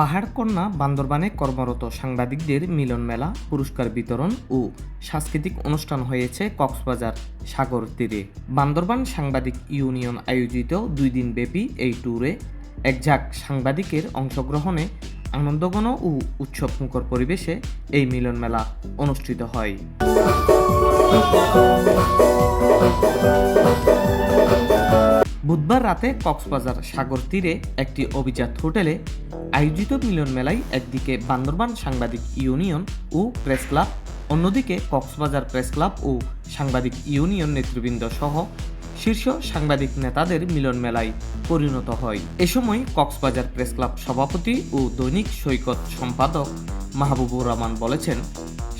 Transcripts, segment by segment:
পাহাড় কন্যা বান্দরবানে কর্মরত সাংবাদিকদের মিলন মেলা, পুরস্কার বিতরণ ও সাংস্কৃতিক অনুষ্ঠান হয়েছে কক্সবাজার সাগর তীরে। বান্দরবান সাংবাদিক ইউনিয়ন আয়োজিত দুই দিন ব্যাপী এই ট্যুরে একঝাঁক সাংবাদিকের অংশগ্রহণে আনন্দঘন ও উৎসবমুখর পরিবেশে এই মিলন মেলা অনুষ্ঠিত হয়। বুধবার রাতে কক্সবাজার সাগর তীরে একটি অভিজাত হোটেলে আয়োজিত মিলন মেলায় একদিকে বান্দরবান সাংবাদিক ইউনিয়ন ও প্রেস ক্লাব, অন্যদিকে কক্সবাজার প্রেস ক্লাব ও সাংবাদিক ইউনিয়ন নেতৃবৃন্দ সহ শীর্ষ সাংবাদিক নেতাদের মিলন মেলায় পরিণত হয়। এ সময় কক্সবাজার প্রেস ক্লাব সভাপতি ও দৈনিক সৈকত সম্পাদক মাহবুবুর রহমান বলেছেন,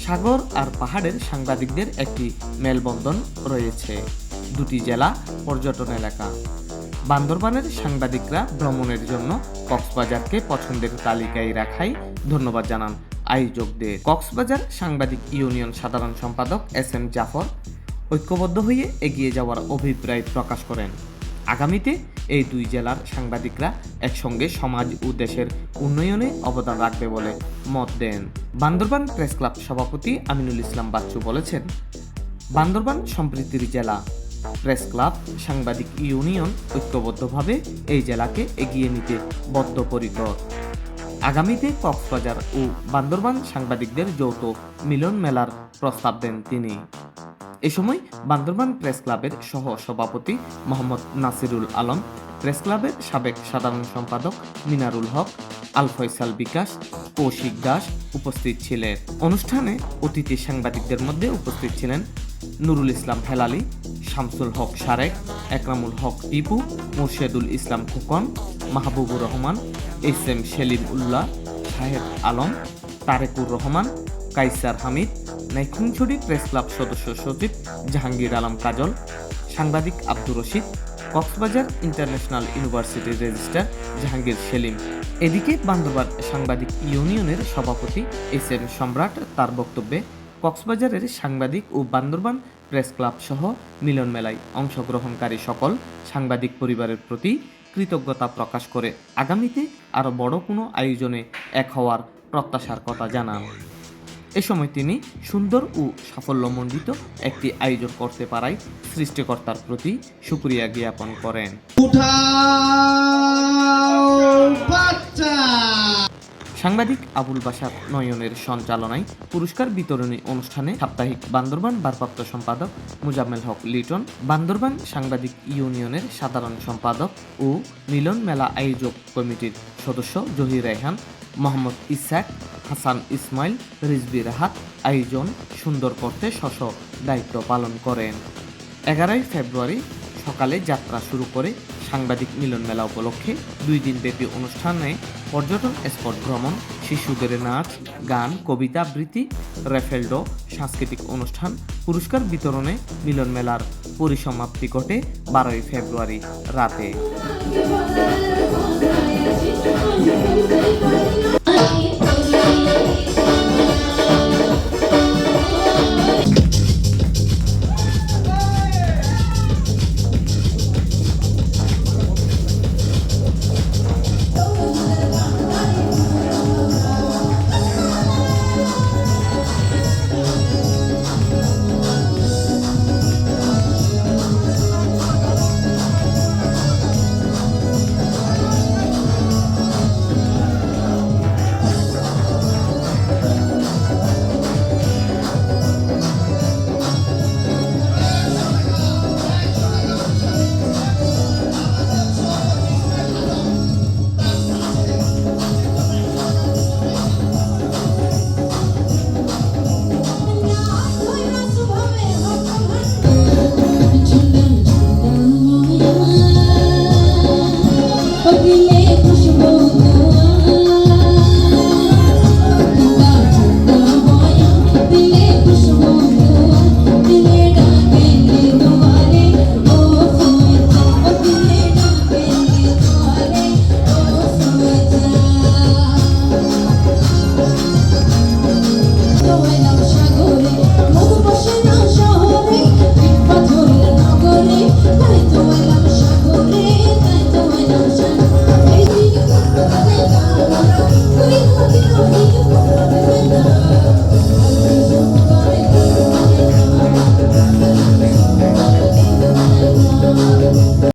সাগর আর পাহাড়ের সাংবাদিকদের একটি মেলবন্ধন রয়েছে। দুটি জেলা পর্যটন এলাকা। বান্দরবানের সাংবাদিকরা ভ্রমণের জন্য কক্সবাজারকে পছন্দের তালিকায় রাখাই ধন্যবাদ জানান আয়োজকদের। কক্সবাজার সাংবাদিক ইউনিয়ন সাধারণ সম্পাদক এস এম জাফর ঐক্যবদ্ধ হয়ে এগিয়ে যাওয়ার অভিপ্রায় প্রকাশ করেন। আগামীতে এই দুই জেলার সাংবাদিকরা একসঙ্গে সমাজ ও দেশের উন্নয়নে অবদান রাখবে বলে মত দেন। বান্দরবান প্রেস ক্লাব সভাপতি আমিনুল ইসলাম বাচ্চু বলেছেন, বান্দরবান সম্প্রীতির জেলা প্রেস ক্লাব, সাংবাদিক ইউনিয়ন ঐক্যবদ্ধভাবে এই জেলাকে এগিয়ে নিতে বদ্ধপরিকর। আগামীতে কক্সবাজার ও বান্দরবান সাংবাদিকদের যৌথ মিলন মেলার প্রস্তাব দেন তিনি। এ সময় বান্দরবান প্রেস ক্লাবের সহ সভাপতি মোহাম্মদ নাসিরুল আলম, প্রেস ক্লাবের সাবেক সাধারণ সম্পাদক মিনারুল হক আল ফয়সাল বিকাশ, কৌশিক দাস উপস্থিত ছিলেন। অনুষ্ঠানে অতিথি সাংবাদিকদের মধ্যে উপস্থিত ছিলেন Nurul Islam Helali Shamsul Haque Sarek Ekramul Haque Tipu, Murshedul Islam Khokon, Mahbubur Rahman, S M Selim Ullah, Shahed Alam, Tarequr Rahman, Kaisar Hamid Naikhongchhari press club সদস্য সচিব জাহাঙ্গীর আলম কাজল, সাংবাদিক আব্দুর রশিদ, কক্সবাজার ইন্টারন্যাশনাল ইউনিভার্সিটির রেজিস্ট্রার জাহাঙ্গীর সেলিম। এদিকে বান্দরবান সাংবাদিক ইউনিয়নের সভাপতি এস এম সম্রাট তার বক্তব্যে কক্সবাজারের সাংবাদিক ও বান্দরবান প্রেস ক্লাব সহ মিলন মেলায় অংশগ্রহণকারী সকল সাংবাদিক পরিবারের প্রতি কৃতজ্ঞতা প্রকাশ করে আগামীতে আরও বড় কোনো আয়োজনে এক হওয়ার প্রত্যাশার কথা জানান। এ সময় তিনি সুন্দর ও সাফল্যমণ্ডিত একটি আয়োজন করতে পারায় সৃষ্টিকর্তার প্রতি সুক্রিয়া জ্ঞাপন করেন। সাংবাদিক আবুল বাসার নয়নের সঞ্চালনায় পুরস্কার বিতরণী অনুষ্ঠানে সাপ্তাহিক বান্দরবান ভারপ্রাপ্ত সম্পাদক মুজাম্মেল হক লিটন, বান্দরবান সাংবাদিক ইউনিয়নের সাধারণ সম্পাদক ও মিলন মেলা আয়োজক কমিটির সদস্য জহির রেহান, মোহাম্মদ ইসাক হাসান ইসমাইল রিজবি রাহাত আয়োজন সুন্দর করতে শশ দায়িত্ব পালন করেন। এগারোই ফেব্রুয়ারি সকালে যাত্রা শুরু করে সাংবাদিক মিলন মেলা উপলক্ষে দুই দিন ব্যাপী অনুষ্ঠানে পর্যটন, স্পট ভ্রমণ, শিশুদের নাচ, গান, কবিতা, আবৃত্তি রেফেলডো সাংস্কৃতিক অনুষ্ঠান, পুরস্কার বিতরণে মিলন মেলার পরিসমাপ্তি ঘটে বারোই ফেব্রুয়ারি রাতে।